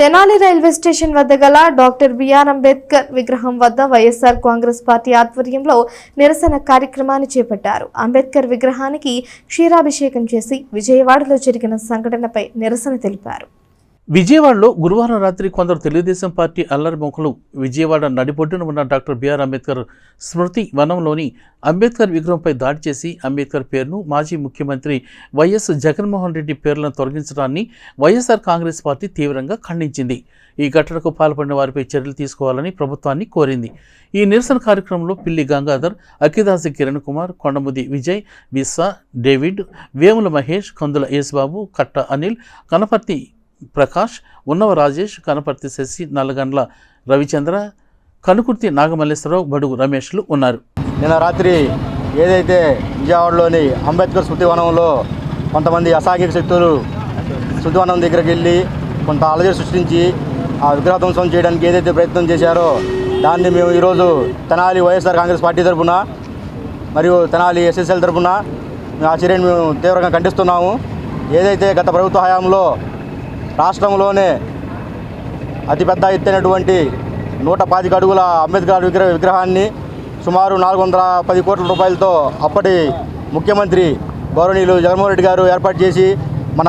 Tenali railway station వద్ద గల doctor BR Ambedkar విగ్రహం వద్ద వైఎస్ఆర్ కాంగ్రెస్ పార్టీ ఆధ్వర్యంలో నిరసన కార్యక్రమాన్ని చేపట్టారు. అంబేద్కర్ విగ్రహానికి క్షీరాభిషేకం చేసి విజయవాడలో జరిగిన సంఘటనపై నిరసన తెలిపారు. విజయవాడలో గురువారం రాత్రి కొందరు తెలుగుదేశం పార్టీ అల్లరి మొక్కలు విజయవాడ నడిబొడ్డున ఉన్న డాక్టర్ బిఆర్ అంబేద్కర్ స్మృతి వనంలోని అంబేద్కర్ విగ్రహంపై దాడి చేసి అంబేద్కర్ పేరును మాజీ ముఖ్యమంత్రి వైఎస్ జగన్మోహన్ రెడ్డి పేర్లను తొలగించడాన్ని వైఎస్ఆర్ కాంగ్రెస్ పార్టీ తీవ్రంగా ఖండించింది. ఈ ఘటనకు పాల్పడిన వారిపై చర్యలు తీసుకోవాలని ప్రభుత్వాన్ని కోరింది. ఈ నిరసన కార్యక్రమంలో పిల్లి గంగాధర్ అఖిదాసి కిరణ్ కుమార్ కొండముది విజయ్ విస్సా డేవిడ్ వేముల మహేష్ కందుల యేసుబాబు కట్ట అనిల్ కనపర్తి ప్రకాష్ ఉన్నవ రాజేష్ కనపర్తి శశి నల్లగండ్ల రవిచంద్ర కనుకుర్తి నాగమల్లేశ్వరరావు బడుగు రమేష్లు ఉన్నారు. నిన్న రాత్రి ఏదైతే విజయవాడలోని అంబేద్కర్ శృతివనంలో కొంతమంది అసాంఘిక శక్తులు శృతివనం దగ్గరికి వెళ్ళి కొంత అలజడి సృష్టించి ఆ విగ్రహ ధ్వంసం చేయడానికి ఏదైతే ప్రయత్నం చేశారో దాన్ని మేము ఈరోజు తెనాలి వైఎస్ఆర్ కాంగ్రెస్ పార్టీ తరఫున మరియు తెనాలి ఎస్ఎస్ఎల్ తరఫున ఆ చర్యను మేము తీవ్రంగా ఖండిస్తున్నాము. ఏదైతే గత ప్రభుత్వ హయాంలో రాష్ట్రంలోనే అతిపెద్ద ఎత్తైనటువంటి నూట పాతిక అడుగుల అంబేద్కర్ విగ్రహ విగ్రహాన్ని సుమారు నాలుగు వందల పది కోట్ల రూపాయలతో అప్పటి ముఖ్యమంత్రి గౌరవనీయులు జగన్మోహన్ రెడ్డి గారు ఏర్పాటు చేసి మన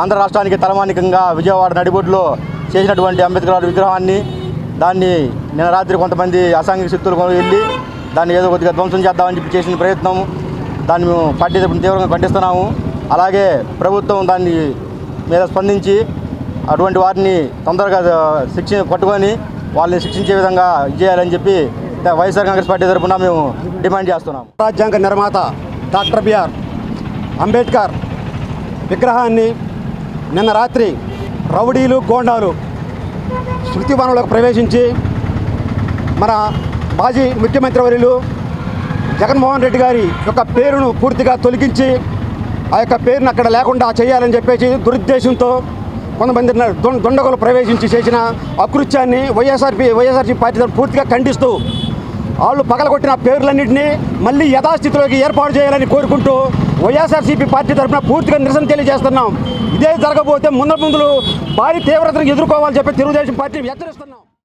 ఆంధ్ర రాష్ట్రానికి తలమానికంగా విజయవాడ నడిబొడ్లో చేసినటువంటి అంబేద్కర్ విగ్రహాన్ని దాన్ని నిన్న రాత్రి కొంతమంది అసాంఘిక శక్తులు వెళ్ళి దాన్ని ఏదో కొద్దిగా ధ్వంసం చేద్దామని చెప్పి చేసిన ప్రయత్నం. దాన్ని మేము పార్టీ తీవ్రంగా ఖండిస్తున్నాము. అలాగే ప్రభుత్వం దాన్ని మీద స్పందించి అటువంటి వారిని తొందరగా శిక్ష పట్టుకొని వాళ్ళని శిక్షించే విధంగా చేయాలని చెప్పి వైఎస్ఆర్ కాంగ్రెస్ పార్టీ తరఫున మేము డిమాండ్ చేస్తున్నాం రాజ్యాంగ నిర్మాత డాక్టర్ బిఆర్ అంబేద్కర్ విగ్రహాన్ని నిన్న రాత్రి రౌడీలు గోండాలు శృతివనంలోకి ప్రవేశించి మన మాజీ ముఖ్యమంత్రి వర్యులు జగన్మోహన్ రెడ్డి గారి యొక్క పేరును పూర్తిగా తొలగించి ఆ యొక్క పేరును అక్కడ లేకుండా చేయాలని చెప్పేసి దురుద్దేశంతో కొంతమంది దొండ దొండగలు ప్రవేశించి చేసిన అకృత్యాన్ని వైఎస్ఆర్పి వైఎస్ఆర్సీ పార్టీ తరఫున పూర్తిగా ఖండిస్తూ వాళ్ళు పగలగొట్టిన పేర్లన్నింటినీ మళ్ళీ యథాస్థితిలోకి ఏర్పాటు చేయాలని కోరుకుంటూ వైఎస్ఆర్సీపీ పార్టీ తరఫున పూర్తిగా నిరసన తెలియజేస్తున్నాం. ఇదే జరగబోతే ముందు ముందులు భారీ తీవ్రతను ఎదుర్కోవాలని చెప్పి తెలుగుదేశం పార్టీ హెచ్చరిస్తున్నాం.